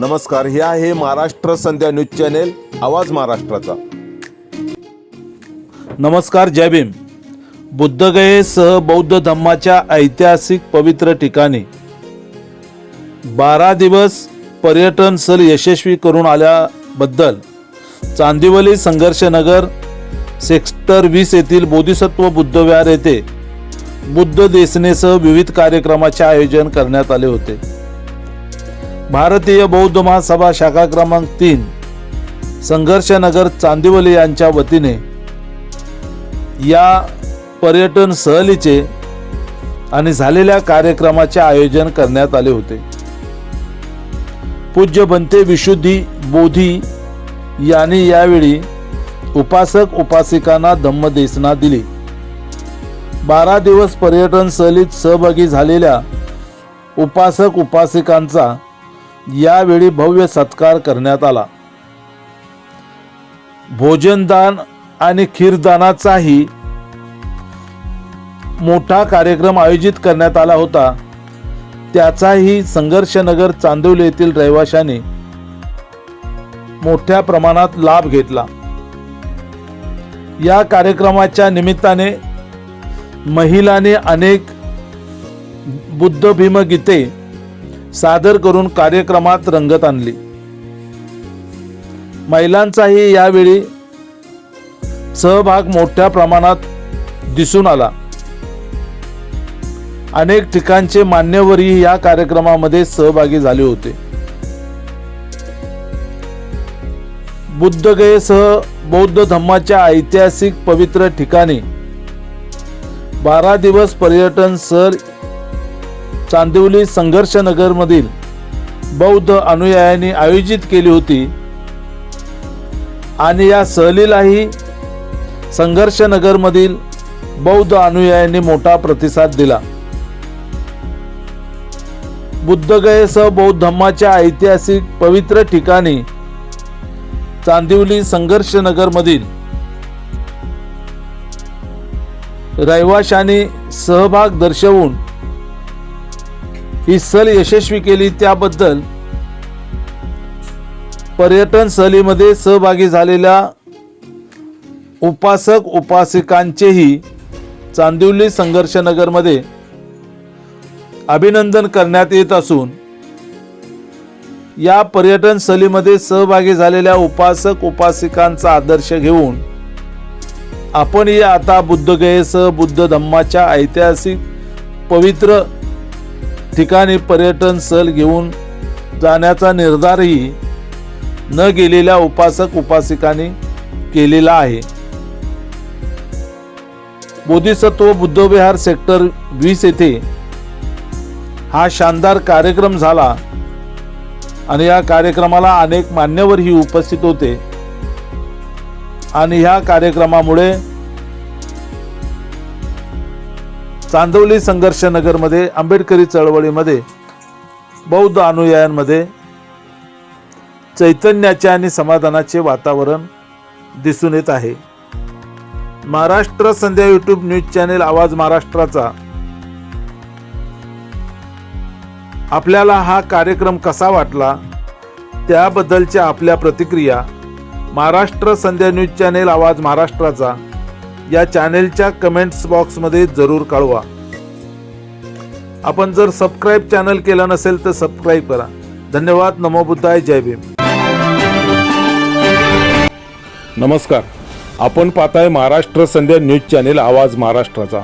नमस्कार हे आहे महाराष्ट्र संध्या न्यूज चॅनेल आवाज महाराष्ट्राचा. नमस्कार जय भीम. बुद्धगयेसह बौद्ध धम्माच्या ऐतिहासिक पवित्र ठिकाणी बारा दिवस पर्यटन सल यशस्वी करून आल्याबद्दल चांदिवली संघर्षनगर सेक्टर वीस येथील बोधिसत्व बुद्धविहार येथे बुद्ध देसनेसह विविध कार्यक्रमाचे आयोजन करण्यात आले होते. भारतीय बौद्ध महासभा शाखा क्रमांक तीन संघर्षनगर चांदिवली यांच्या वतीने या पर्यटन सहलीचे आणि झालेल्या कार्यक्रमाचे आयोजन करण्यात आले होते. पूज्य बनते विशुद्धी बोधी यांनी यावेळी उपासक उपासिकांना धम्मदेसना दिली. बारा दिवस पर्यटन सहलीत सहभागी झालेल्या उपासक उपासिकांचा यावेळी भव्य सत्कार करण्यात आला. भोजनदान आणि खीरदानाचाही मोठा कार्यक्रम आयोजित करण्यात आला होता. त्याचाही संघर्षनगर चांदोली येथील रहिवाशाने मोठ्या प्रमाणात लाभ घेतला. या कार्यक्रमाच्या निमित्ताने महिलांनी अनेक बुद्ध भीमगीते सादर करून कार्यक्रमात रंगत आणली. महिलांचाही यावेळी सहभाग मोठ्या प्रमाणात दिसून आला. अनेक ठिकाणचे मान्यवरही या कार्यक्रमामध्ये सहभागी झाले होते. बुद्धगयेसह बौद्ध धम्माच्या ऐतिहासिक पवित्र ठिकाणी बारा दिवस पर्यटन सर चांदिवली संघर्षनगरमधील बौद्ध अनुयायांनी आयोजित केली होती. आणि या सहलीलाही संघर्षनगरमधील बौद्ध अनुयायांनी मोठा प्रतिसाद दिला. बुद्धगयेसह बौद्ध धम्माच्या ऐतिहासिक पवित्र ठिकाणी चांदिवली संघर्षनगरमधील रहिवाशांनी सहभाग दर्शवून ही सहल यशस्वी केली त्याबद्दल पर्यटन सहलीमध्ये सहभागी झालेल्या उपासक उपासिकांचेही चांदिवली संघर्षनगरमध्ये अभिनंदन करण्यात येत असून या पर्यटन सहलीमध्ये सहभागी झालेल्या उपासक उपासिकांचा आदर्श घेऊन आपणही आता बुद्धगयेसह बुद्ध धम्माच्या ऐतिहासिक पवित्र ठिकाणी पर्यटन सहल घेऊन जाण्याचा निर्धारही न गेलेल्या उपासक उपासिकांनी केलेला आहे. बोधिसत्व बुद्धविहार सेक्टर वीस येथे हा शानदार कार्यक्रम झाला आणि या कार्यक्रमाला अनेक मान्यवरही उपस्थित होते. आणि ह्या कार्यक्रमामुळे चांदवली संघर्ष नगरमध्ये आंबेडकरी चळवळीमध्ये बौद्ध अनुयायांमध्ये चैतन्याचे आणि समाधानाचे वातावरण दिसून येत आहे. Maharashtra Sandhya YouTube news channel आवाज महाराष्ट्राचा. आपल्याला हा कार्यक्रम कसा वाटला? त्याबद्दलच्या आपल्या प्रतिक्रिया महाराष्ट्र संध्या न्यूज चॅनेल आवाज महाराष्ट्राचा. या चॅनेलच्या कमेंट्स बॉक्समध्ये जरूर कळवा. आपण जर सबस्क्राईब चॅनल केला नसेल तर सबस्क्राईब करा. धन्यवाद नमो बुद्धाय जय भीम. नमस्कार. आपण पाहताय महाराष्ट्र संध्या न्यूज चॅनेल आवाज महाराष्ट्राचा.